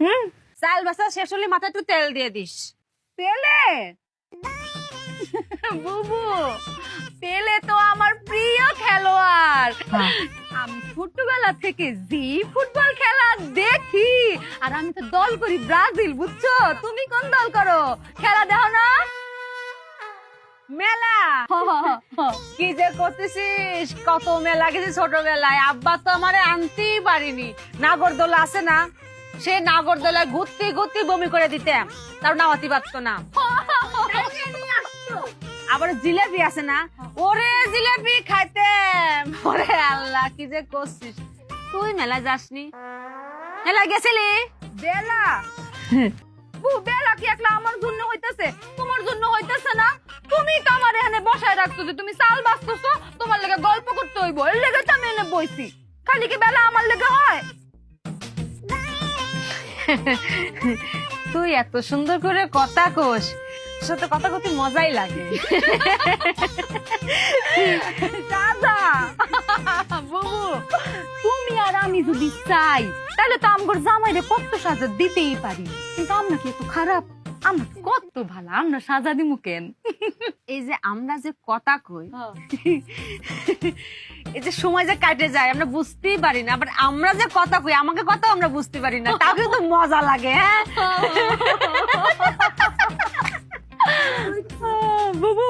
হুম? চাল বাসা শেষ হলে মাথায় একটু তেল দিয়ে দিস। পেলে বুবু পেলে তো আমার প্রিয় খেলোয়াড়। আমি ছোটবেলা থেকে জি ফুটবল খেলা দেখি আর আমি তো দল করি ব্রাজিল বুঝছ? তুমি কোন দল করো? খেলা দেখো না? মেলা। কি যে করতেছিস? কত মেলা গেছি ছোটবেলায়। আব্বা তো আমারে আনতেই পারিনি। নাগরদোলা আছে না? সে নাগরদোলায় ঘুরতে ঘুরতে বমি করে দিতাম তার নামাতি পারতো না আবার জিলেবি আছে না? ওরে জিলেবি খাইতাম ওরে আল্লাহ কি যে করছিস? তুই মেলা যাসনি? মেলা গেছিলি? বেলা। বু বেলা কি একলা আমার জন্য হইতাছে? তোমার জন্য হইতাছে না? তুমি তো আমার এখানে বসায় রাখছো যে তুমি চাল বাঁচতেছো তোমার লেগে গল্প করতে হইব। এর লেগে তো আমি এনে বইছি। খালি কি বেলা আমার লেগে হয়? তুই এত সুন্দর করে কথা কোস। সাথে কথা কথি মজাই লাগে। দাদা বাবু তুমি আর আমি যদি চাই, তাহলে তো আমগর জামাইরে কত সাজা দিতেই পারি। কিন্তু আমরা কি এত খারাপ? আমরা কত ভালো আমরা সাজা দিমু কেন? এই যে আমরা যে কথা কই এই যে সময় যে কাটে যায় আমরা বুঝতেই পারি না আবার আমরা যে কথা কই আমাকে কথা আমরা বুঝতে পারি না তাও কিন্তু মজা লাগে হ্যাঁ? বুবু।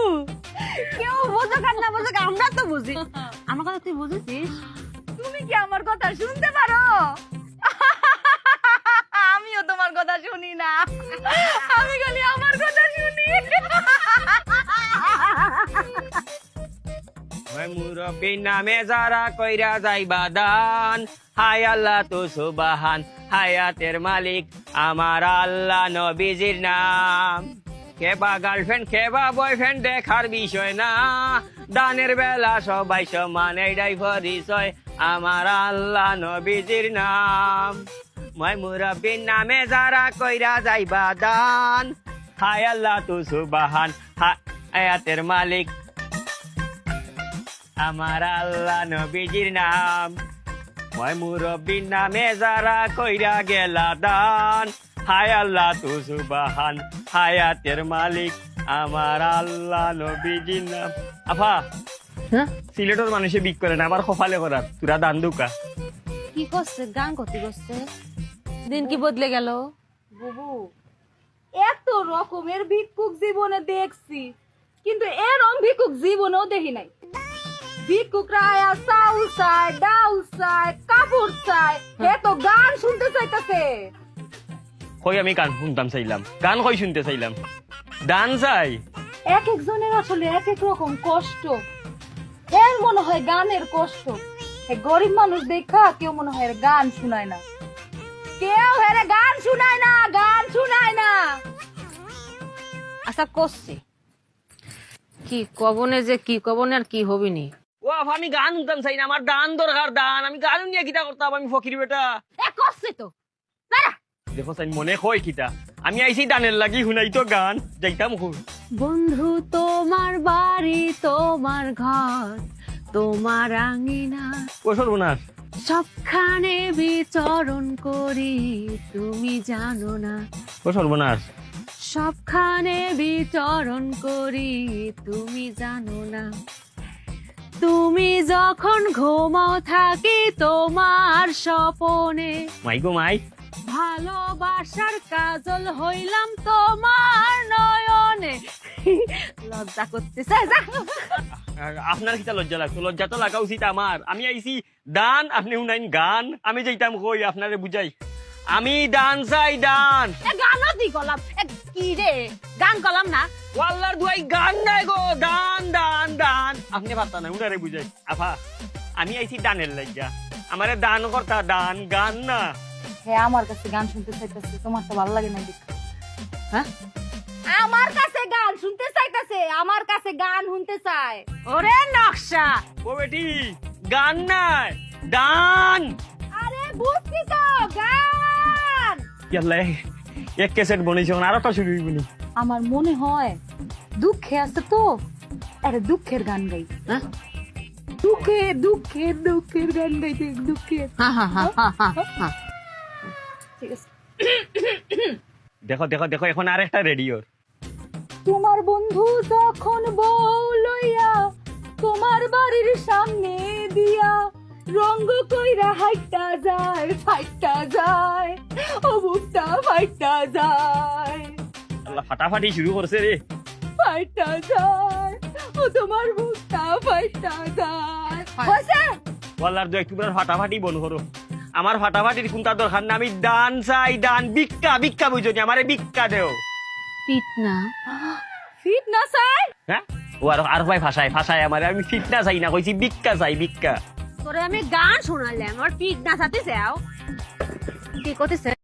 কেউ বোঝুক আর না বোঝুক আমরা তো বুঝি। আমার কথা তুই বুঝেছিস? তুমি কি আমার কথা শুনতে পারো? আমিও তোমার কথা শুনি না। আমি খালি আমার কথা শুনি। মুরব্বী নামে যারা কইরা হায় আল্লাহ তো সুবাহান, হায়াতের মালিক আমার আল্লাহ নবীজির নাম। কেবা গার্লফ্রেন্ড কেবা বয়ফ্রেন্ড দেখার বিষয় না। দানের বেলা সবাই সমান এইটাই পরিচয় আমার আল্লাহ নবীজির নাম। মই মুরব্বীর নামে যারা কইরা যাইবা দান। হায় আল্লাহ তো সুবাহান। হায়াতের মালিক। আমার আল্লাহ নবীজির নাম। মই মুরব্বীর নামে যারা কইরা গেলা দান। হায় আল্লাহ তু সুবাহান। হায়াতের মালিক। আমার আল্লাহ নবীজির নাম। আফা হ্যাঁ? সিলেটের মানুষে বিক করে না আবার কপালে করার। তুরা দান দুকা। কি করছে? গান করতে করছে। দিন কি বদলে গেল? বুবু এত রকমের ভিক্ষুক জীবনে দেখছি কিন্তু এরম ভিক্ষুক জীবনেও দেখি নাই। ভিক্ষুকরা আয়া চাউল চায় ডাউল চায় কাপড় চায় এ তো গান শুনতে চাইতেছে। কই আমি গান শুনতাম চাইলাম গান কই শুনতে চাইলাম? দান চাই। এক একজনের আসলে এক এক রকম কষ্ট। এর মনে হয় গানের কষ্ট। গরিব মানুষ দেখা কেউ মনে হয় গান শুনায় না। কেউ হেরে গান শুনায় না গান শুনায় না। আচ্ছা করছে। কি কবনে যে কি কবনে আর কি হবিনি? ও আমি গান শুনতাম চাই না আমার দান দরকার দান। আমি গান নিয়ে কিতা করতাম আমি ফকির বেটা। এ করছে তো। দেখো চাই মনে কয় কিতা। আমি আইছি দানের লাগি শুনাই তো গান যাইতাম বন্ধু তোমার বাড়ি তোমার ঘর। তোমার আঙিনা। ও সর্বনাশ। সবখানে বিচরণ করি তুমি জানো না। ও সর্বনাশ। সবখানে বিচরণ করি তুমি জানো না। তুমি যখন ঘুমাও থাকি তোমার স্বপনে। মাই গো মাই। ভালোবাসার কাজল হইলাম তোমার নয়নে। লজ্জা করতেছে যা। আপনার কিতা লজ্জা লাগতো লজ্জা তো লাগা উচিত আমার। আমি আইছি দান আপনি শুনাইন গান। আমি যাইতাম কই? আপনারে বুঝাই। আমি দান চাই দান গানও দি গলাম এ কি রে? গান গলাম না? ওয়াল্লার দুয়াই গান নাই গো। দান দান দান আপনি পারতা না উনারে বুঝাই। আফা আমি আইছি দানের লজ্জা আমারে দান করতা দান গান না। হ্যাঁ আমার কাছে গান শুনতে চাইতেছে। তোমার তো ভালো লাগে না হ্যাঁ? আমার কাছে গান শুনতে চাইতেছে আমার কাছে গান শুনতে চায়। ওরে নকশা। ও বেটি গান নাই দান। আরে বুঝছি তো গান। ইয়াল্লা এক ক্যাসেট বনেছি আরও তো শুরু হইবনি আমার মনে হয় দুঃখে আছে তো আরে দুঃখের গান গাই। হ্যাঁ? দুঃখে দুঃখের দুঃখের গান গাইতে দুঃখে। হ্যাঁ হ্যাঁ হ্যাঁ হ্যাঁ হ্যাঁ ঠিক আছে। দেখো দেখো দেখো এখন আর একটা রেডিওর তোমার বন্ধু যখন বউ লইয়া তোমার বাড়ির সামনে দিয়া রঙ্গ কইরা হাইটা যায় ফাইটা যায় ও বুকটা ফাইটা যায়। আল্লাহ ফাটাফাটি শুরু করছে রে। ফাইটা যায় ও তোমার বুকটা ফাইটা যায়। হয়েছে? বলার দু একটু ফাটাফাটি বন করো। আমার ফাটাফাটির কোনটা দরকার না আমি দান চাই দান। ভিক্ষা ভিক্ষা বুঝো আমারে ভিক্ষা দেও। ফিটনা। ফিটনা ফিট না চাই? হ্যাঁ? ও আর আর ভাই ভাষায় ভাষায় আমারে আমি ফিটনা চাই না কইছি ভিক্ষা চাই ভিক্ষা। তোরে আমি গান শোনালাম আমার ফিটনা সাথে যাও। কি করতেছে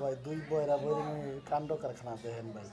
ভাই দুই বয়রা বইরে কাণ্ড কারখানা দেখেন ভাই।